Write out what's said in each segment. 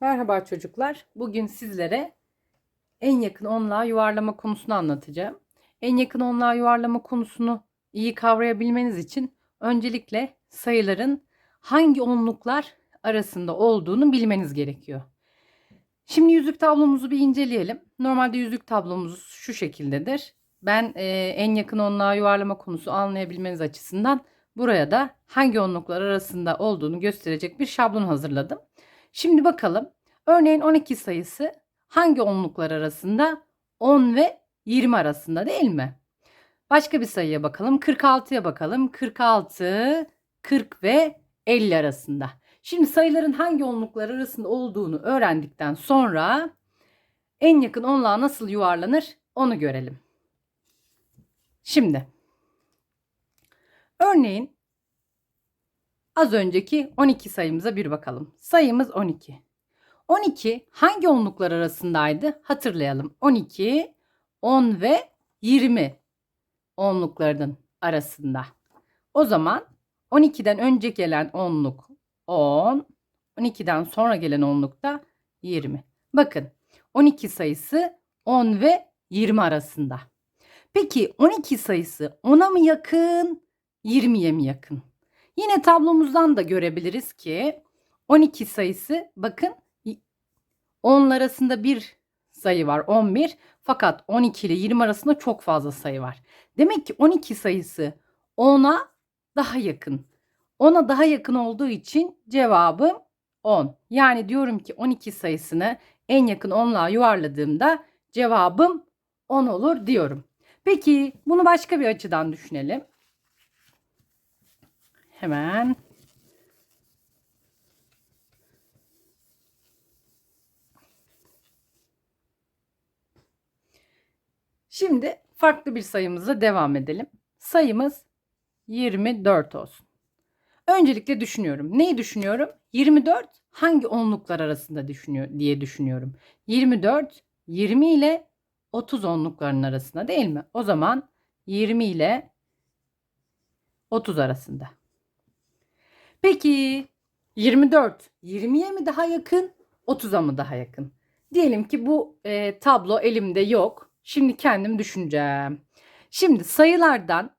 Merhaba çocuklar. Bugün sizlere en yakın onluğa yuvarlama konusunu anlatacağım. En yakın onluğa yuvarlama konusunu iyi kavrayabilmeniz için öncelikle sayıların hangi onluklar arasında olduğunu bilmeniz gerekiyor. Şimdi yüzük tablomuzu bir inceleyelim. Normalde yüzük tablomuz şu şekildedir. Ben e, en yakın onluğa yuvarlama konusu anlayabilmeniz açısından buraya da hangi onluklar arasında olduğunu gösterecek bir şablon hazırladım. Şimdi bakalım. Örneğin 12 sayısı hangi onluklar arasında? 10 ve 20 arasında değil mi? Başka bir sayıya bakalım. 46'ya bakalım. 46, 40 ve 50 arasında. Şimdi sayıların hangi onluklar arasında olduğunu öğrendikten sonra en yakın onluğa nasıl yuvarlanır onu görelim. Şimdi örneğin Az önceki 12 sayımıza bir bakalım. Sayımız 12. 12 hangi onluklar arasındaydı? Hatırlayalım. 12, 10 ve 20 onluklarının arasında. O zaman 12'den önce gelen onluk 10, 12'den sonra gelen onluk da 20. Bakın 12 sayısı 10 ve 20 arasında. Peki 12 sayısı 10'a mı yakın, 20'ye mi yakın? Yine tablomuzdan da görebiliriz ki 12 sayısı bakın 10 arasında bir sayı var 11 fakat 12 ile 20 arasında çok fazla sayı var. Demek ki 12 sayısı 10'a daha yakın. 10'a daha yakın olduğu için cevabım 10. Yani diyorum ki 12 sayısını en yakın 10'la yuvarladığımda cevabım 10 olur diyorum. Peki bunu başka bir açıdan düşünelim. Hemen Şimdi farklı bir sayımızla devam edelim. Sayımız 24 olsun. Öncelikle düşünüyorum. Neyi düşünüyorum? 24 hangi onluklar arasında düşünüyor diye düşünüyorum. 24 20 ile 30 onlukların arasında değil mi? O zaman 20 ile 30 arasında. Peki 24 20'ye mi daha yakın 30'a mı daha yakın? Diyelim ki bu e, tablo elimde yok. Şimdi kendim düşüneceğim. Şimdi sayılardan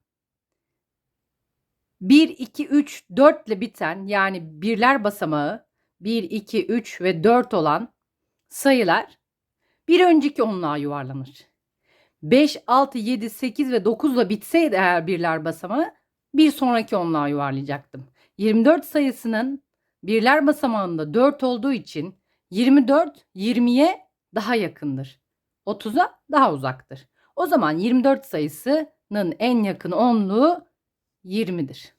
1, 2, 3, 4 ile biten yani birler basamağı 1, 2, 3 ve 4 olan sayılar bir önceki onluğa yuvarlanır. 5, 6, 7, 8 ve 9 ile bitseydi eğer birler basamağı bir sonraki onluğa yuvarlayacaktım. 24 sayısının birler basamağında 4 olduğu için 24 20'ye daha yakındır. 30'a daha uzaktır. O zaman 24 sayısının en yakın onluğu 20'dir.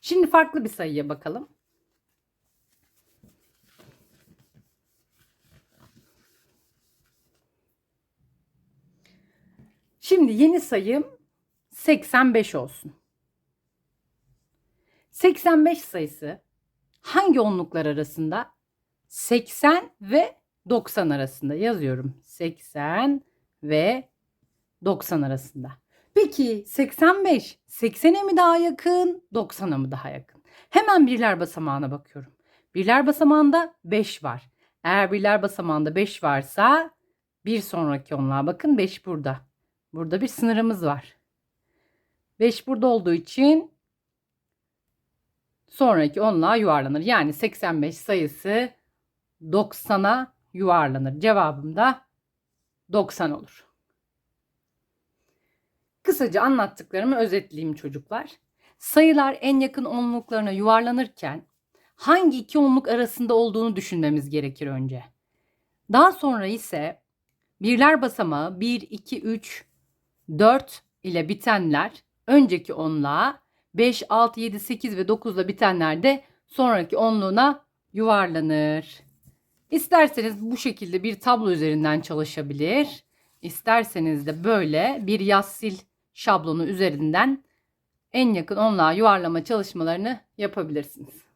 Şimdi farklı bir sayıya bakalım. Şimdi yeni sayım 85 olsun. 85 sayısı hangi onluklar arasında? 80 ve 90 arasında yazıyorum. 80 ve 90 arasında. Peki 85 80'e mi daha yakın, 90'a mı daha yakın? Hemen birler basamağına bakıyorum. Birler basamağında 5 var. Eğer birler basamağında 5 varsa bir sonraki onluğa bakın 5 burada. Burada bir sınırımız var. 5 burada olduğu için sonraki onluğa yuvarlanır. Yani 85 sayısı 90'a yuvarlanır. Cevabım da 90 olur. Kısaca anlattıklarımı özetleyeyim çocuklar. Sayılar en yakın onluklarına yuvarlanırken hangi iki onluk arasında olduğunu düşünmemiz gerekir önce. Daha sonra ise birler basamağı 1, 2, 3, 4 ile bitenler önceki onluğa 5, 6, 7, 8 ve 9 ile bitenler de sonraki onluğuna yuvarlanır. İsterseniz bu şekilde bir tablo üzerinden çalışabilir. İsterseniz de böyle bir yaz sil şablonu üzerinden en yakın onluğa yuvarlama çalışmalarını yapabilirsiniz.